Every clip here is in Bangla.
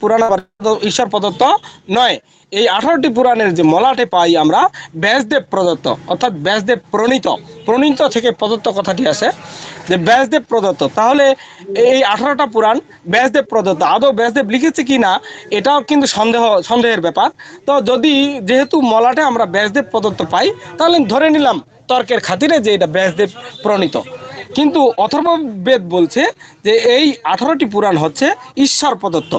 পুরাণ ঈশ্বর প্রদত্ত নয়। এই আঠারোটি পুরাণের যে মলাটে পাই আমরা, ব্যাসদেব প্রদত্ত, অর্থাৎ ব্যাসদেব প্রণীত। প্রণীত থেকে প্রদত্ত কথাটি আসে যে ব্যাসদেব প্রদত্ত। তাহলে এই আঠারোটা পুরাণ ব্যাসদেব প্রদত্ত। আদৌ ব্যাসদেব লিখেছে কি না, এটাও কিন্তু সন্দেহ, সন্দেহের ব্যাপার। তো যদি যেহেতু মলাটে আমরা ব্যাসদেব প্রদত্ত পাই, তাহলে ধরে নিলাম তর্কের খাতিরে যে এটা ব্যাসদেব প্রণীত। কিন্তু অথর্ব বেদ বলছে যে এই আঠারোটি পুরাণ হচ্ছে ঈশ্বর প্রদত্ত।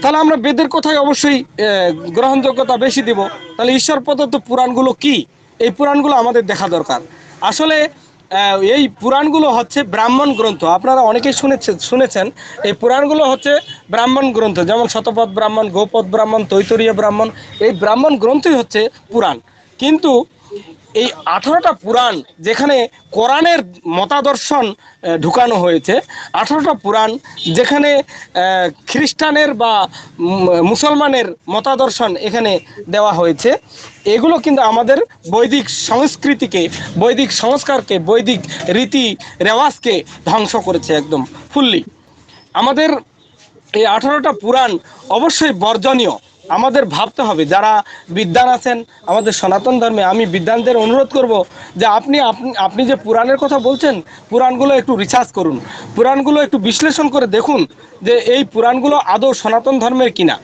তাহলে আমরা বেদের কথায় অবশ্যই গ্রহণযোগ্যতা বেশি দিব। তাহলে ঈশ্বর প্রদত্ত পুরাণগুলো কি? এই পুরাণগুলো আমাদের দেখা দরকার। আসলে এই পুরাণগুলো হচ্ছে ব্রাহ্মণ গ্রন্থ। আপনারা অনেকেই শুনেছেন শুনেছেন, এই পুরাণগুলো হচ্ছে ব্রাহ্মণ গ্রন্থ। যেমন শতপথ ব্রাহ্মণ গোপদ ব্রাহ্মণ, তৈতরীয় ব্রাহ্মণ, এই ব্রাহ্মণ গ্রন্থই হচ্ছে পুরাণ। কিন্তু এই আঠারোটা পুরাণ যেখানে কোরআনের মতাদর্শন ঢুকানো হয়েছে, আঠারোটা পুরাণ যেখানে খ্রিস্টানের বা মুসলমানের মতাদর্শন এখানে দেওয়া হয়েছে। এগুলো কিন্তু আমাদের বৈদিক সংস্কৃতিকে, বৈদিক সংস্কারকে, বৈদিক রীতি রেওয়াজকে ধ্বংস করেছে একদম ফুললি আমাদের এই আঠারোটা পুরাণ অবশ্যই বর্জনীয়। আমাদের ভাবতে হবে, যারা বিদ্যান আছেন আমাদের সনাতন ধর্মে, আমি বিদ্যানদের অনুরোধ করব যে আপনি আপনি যে পুরাণের কথা বলছেন, পুরাণগুলো একটু রিসার্চ করুন। পুরাণগুলো একটু বিশ্লেষণ করে দেখুন যে এই পুরাণগুলো আদৌ সনাতন ধর্মের কিনা।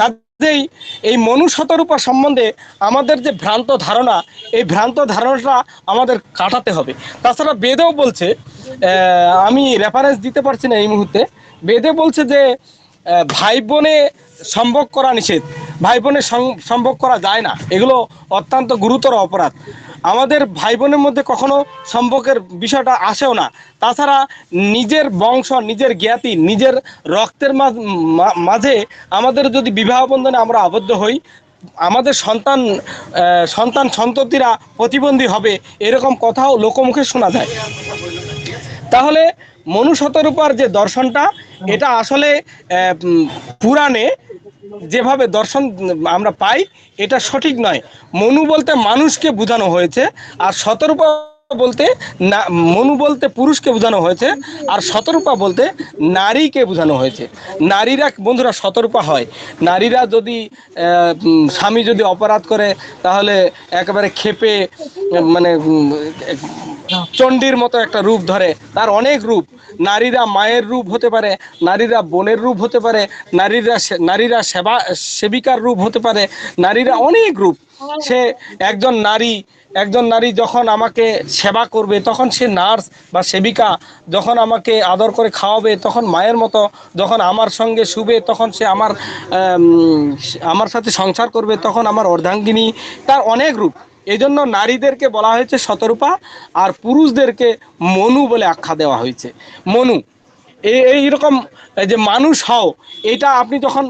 কাজেই এই মনু শতরূপা সম্বন্ধে আমাদের যে ভ্রান্ত ধারণা, এই ভ্রান্ত ধারণাটা আমাদের কাটাতে হবে। তাছাড়া বেদেও বলছে আমি রেফারেন্স দিতে পারছি না এই মুহূর্তে, বেদে বলছে যে ভাই বোনে সম্ভব করা নিষেধ। ভাই বোনের সম্ভব করা যায় না। এগুলো অত্যন্ত গুরুতর অপরাধ। আমাদের ভাই বোনের মধ্যে কখনো সম্পর্কের বিষয়টা আসেও না। তাছাড়া নিজের বংশ, নিজের জ্ঞাতি, নিজের রক্তের মাঝ- আমাদের যদি বিবাহ বন্ধনে আমরা আবদ্ধ হই, আমাদের সন্তান সন্তান সন্ততিরা প্রতিবন্ধী হবে, এরকম কথাও লোকমুখে শোনা যায়। তাহলে মনু শতরূপার যে দর্শনটা, এটা আসলে পুরাণে যেভাবে দর্শন আমরা পাই এটা সঠিক নয়। মনু বলতে মানুষকে বোঝানো হয়েছে আর শতরূপা বলতে না মনু বলতে পুরুষকে বোঝানো হয়েছে আর শতরূপা বলতে নারীকে বোঝানো হয়েছে। নারীরা বন্ধুরা শতরূপা হয়। নারীরা যদি স্বামী যদি অপরাধ করে তাহলে একেবারে উম, মানে চণ্ডীর মতো একটা রূপ ধরে। তার অনেক রূপ। নারীরা মায়ের রূপ হতে পারে, নারীরা বোনের রূপ হতে পারে, নারীরা নারীরা সেবা সেবিকার রূপ হতে পারে, নারীরা অনেক রূপ। সে একজন নারী একজন নারী যখন আমাকে সেবা করবে, তখন সে নার্স বা সেবিকা যখন আমাকে আদর করে খাওয়াবে, তখন মায়ের মতো যখন আমার সঙ্গে শুবে, তখন সে আমার আমার সাথে সংসার করবে, তখন আমার অর্ধাঙ্গিনী, তার অনেক রূপ। এই জন্য নারীদেরকে বলা হয়েছে শতরূপা আর পুরুষদেরকে মনু বলে আখ্যা দেওয়া হয়েছে। মনু এই এইরকম যে মানুষ হও, এটা আপনি যখন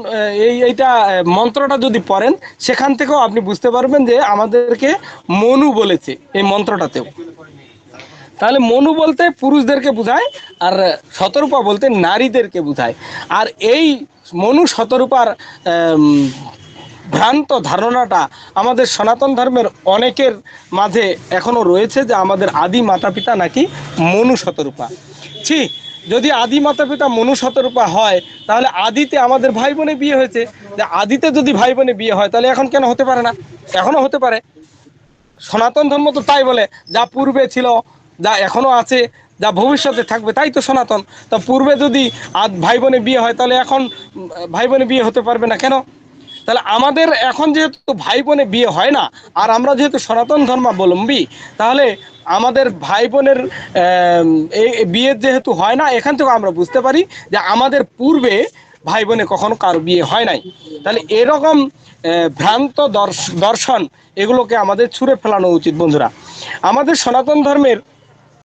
এই, এইটা মন্ত্রটা যদি পড়েন, সেখান থেকেও আপনি বুঝতে পারবেন যে আমাদেরকে মনু বলেছে এই মন্ত্রটাতেও। তাহলে মনু বলতে পুরুষদেরকে বোঝায় আর শতরূপা বলতে নারীদেরকে বোঝায়। আর এই মনু শতরূপার ভ্রান্ত ধারণাটা আমাদের সনাতন ধর্মের অনেকের মাঝে এখনও রয়েছে যে আমাদের আদি মাতা পিতা নাকি মনু শতরূপা। ছি, যদি আদি মাতা পিতা মনু শতরূপা হয়, তাহলে আদিতে আমাদের ভাই বোনে বিয়ে হয়েছে। যে আদিতে যদি ভাই বোনে বিয়ে হয়, তাহলে এখন কেন হতে পারে না? এখনও হতে পারে। সনাতন ধর্ম তো তাই বলে, যা পূর্বে ছিল, যা এখনও আছে, যা ভবিষ্যতে থাকবে, তাই তো সনাতন। তা পূর্বে যদি ভাই বোনে বিয়ে হয়, তাহলে এখন ভাই বোনে বিয়ে হতে পারবে না কেন? তাহলে আমাদের এখন যেহেতু ভাই বোনে বিয়ে হয় না, আর আমরা যেহেতু সনাতন ধর্মাবলম্বী, তাহলে আমাদের ভাই বোনের বিয়ে যেহেতু হয় না, এখান থেকে আমরা বুঝতে পারি যে আমাদের পূর্বে ভাই বোনে কখনো কারও বিয়ে হয় নাই। তাহলে এরকম ভ্রান্ত দর্শ- দর্শন, এগুলোকে আমাদের ছুঁড়ে ফেলানো উচিত বন্ধুরা। আমাদের সনাতন ধর্মের